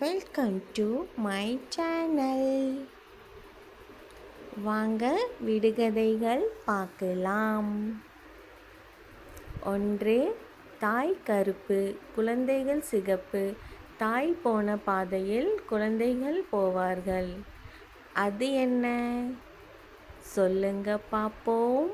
Welcome to my channel வாங்க விடுகதைகள் பார்க்கலாம். ஒன்று தாய் கருப்பு குழந்தைகள் சிகப்பு. தாய் போன பாதையில் குழந்தைகள் போவார்கள். அது என்ன? சொல்லுங்க பார்ப்போம்.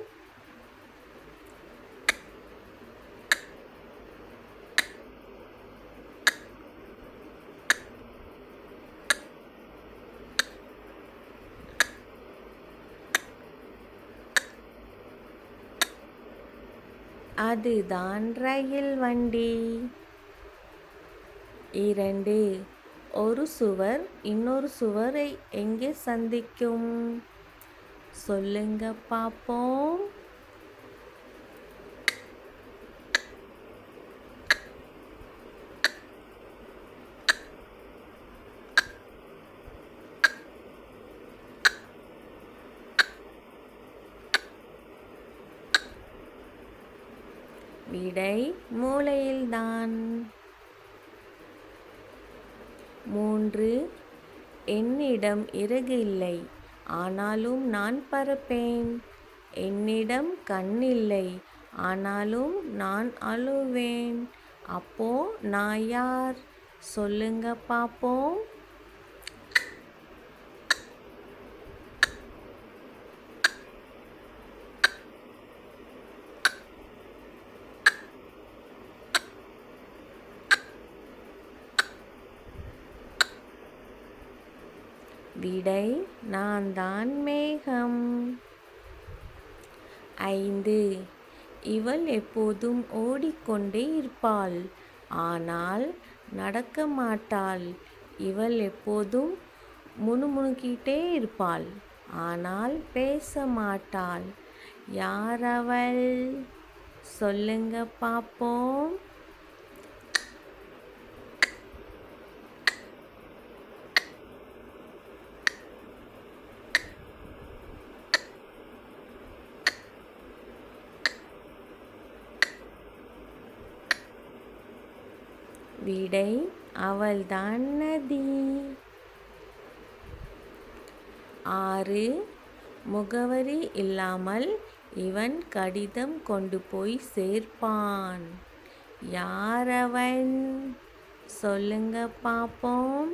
அதுதான் ரயில் வண்டி. இரண்டு ஒரு சுவர் இன்னொரு சுவரை எங்கே சந்திக்கும்? சொல்லுங்க பார்ப்போம் விடை மூளையில்தான் மூன்று என்னிடம் இறகு இல்லை ஆனாலும் நான் பறப்பேன். என்னிடம் கண் இல்லை ஆனாலும் நான் அழுவேன். அப்போ நான் யார்? சொல்லுங்க பார்ப்போம் விடை நான் தான் மேகம். ஐந்து. இவள் எப்போதும் ஓடிக்கொண்டே இருப்பாள். ஆனால் நடக்க மாட்டாள். இவள் எப்போதும் முணுமுணுக்கிட்டே இருப்பாள். ஆனால் பேச மாட்டாள். யார் அவள்? சொல்லுங்க பார்ப்போம். விடை அவள்தான் நதி. ஆறு முகவரி இல்லாமல் இவன் கடிதம் கொண்டு போய் சேர்ப்பான். யாரவன் சொல்லுங்க பார்ப்போம்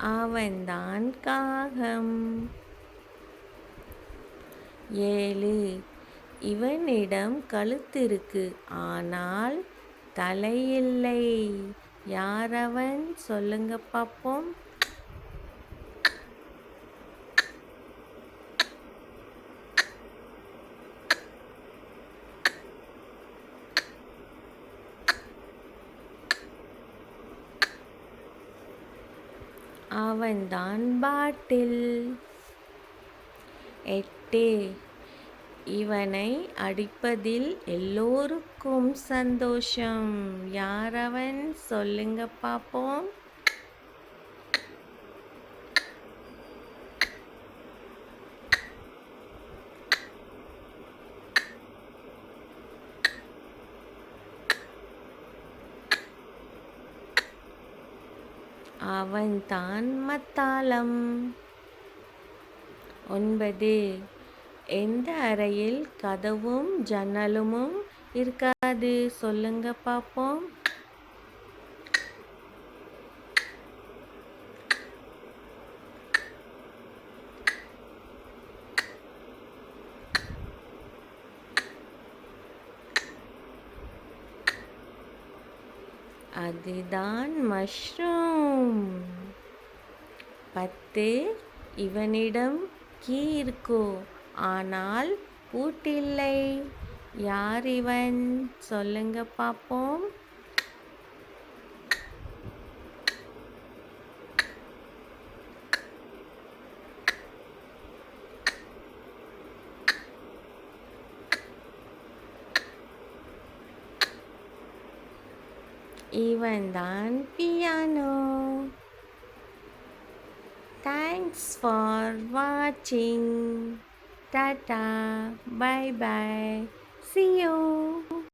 அவன்தான் காகம். ஏழு. இவனிடம் கழுத்திருக்கு. ஆனால் தலையில்லை. யாரவன் சொல்லுங்க பார்ப்போம். அவன்தான் பாட்டில். எட்டு இவனை அடிப்பதில் எல்லோருக்கும் சந்தோஷம். யார் அவன்? சொல்லுங்க பார்ப்போம் அவன்தான் மத்தாளம். ஒன்பது. எந்த அறையில் கதவும் ஜன்னலுமும் இருக்காது? சொல்லுங்க பார்ப்போம். அதுதான் மஷ்ரூம். பத்து இவனிடம் கீ இருக்கோ ஆனால் பூட்டில்லை. யார் இவன்? சொல்லுங்க பார்ப்போம். Even than piano. Thanks for watching. Tata. Bye bye. See you.